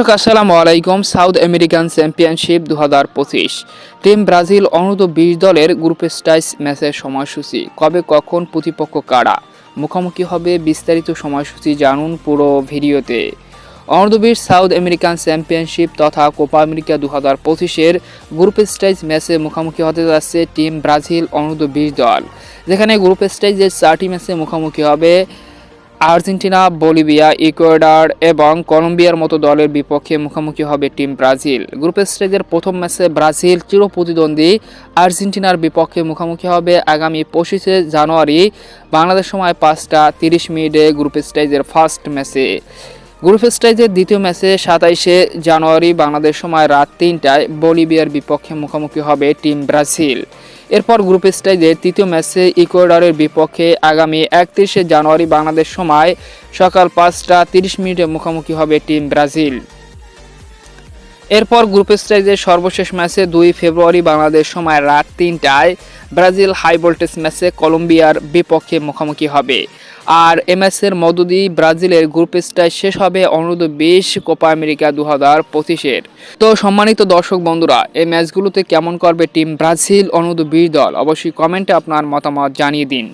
দর্শক, আসসালামু আলাইকুম। সাউথ আমেরিকান চ্যাম্পিয়নশিপ দু হাজার পঁচিশ। টিম ব্রাজিল অনূর্ধ্ব বিশ দলের গ্রুপ স্টাইস ম্যাচের সময়সূচি। কবে, কখন, প্রতিপক্ষ কারা? মুখোমুখি হবে বিস্তারিত সময়সূচি জানুন পুরো ভিডিওতে। অনূর্ধ্ব সাউথ আমেরিকান চ্যাম্পিয়নশিপ তথা কোপা আমেরিকা দু হাজার পঁচিশের গ্রুপ স্টাইজ ম্যাচে মুখোমুখি হতে যাচ্ছে টিম ব্রাজিল অনূর্ধ্ব বিশ দল। যেখানে গ্রুপ স্টাইজের চারটি ম্যাচে মুখোমুখি হবে আর্জেন্টিনা, বলিভিয়া, ইকুয়েডার এবং কলম্বিয়ার মতো দলের বিপক্ষে মুখোমুখি হবে টিম ব্রাজিল। গ্রুপ স্টেজের প্রথম ম্যাচে ব্রাজিল চিরপ্রতিদ্বন্দ্বী। আর্জেন্টিনার বিপক্ষে মুখোমুখি হবে আগামী পঁচিশে জানুয়ারি, বাংলাদেশ সময় পাঁচটা তিরিশ মিনিটে গ্রুপ স্টেজের ফার্স্ট ম্যাচে। গ্রুপ স্টেজের দ্বিতীয় ম্যাচে সাতাইশে জানুয়ারি, বাংলাদেশ সময় রাত তিনটায় বলিভিয়ার বিপক্ষে মুখোমুখি হবে টিম ব্রাজিল। এরপর গ্রুপ স্টেজের তৃতীয় ম্যাচে ইকুয়েডরের বিপক্ষে আগামী একত্রিশে জানুয়ারি বাংলাদেশ সময় সকাল পাঁচটা তিরিশ মিনিটে মুখোমুখি হবে টিম ব্রাজিল। এরপর গ্রুপ স্টেজের সর্বশেষ ম্যাচে দুই ফেব্রুয়ারি বাংলাদেশ সময় রাত তিনটায় ব্রাজিল হাই ভোল্টেজ ম্যাচে কলম্বিয়ার বিপক্ষে মুখোমুখি হবে। আর এমএসের দিয়ে ব্রাজিলের গ্রুপ স্টেজ শেষ হবে অনুরোধ বিশ কোপা আমেরিকা দু হাজার পঁচিশের। তো সম্মানিত দর্শক বন্ধুরা, এই ম্যাচগুলোতে কেমন করবে টিম ব্রাজিল? অনুরোধ বিশ দল। অবশ্যই কমেন্টে আপনার মতামত জানিয়ে দিন।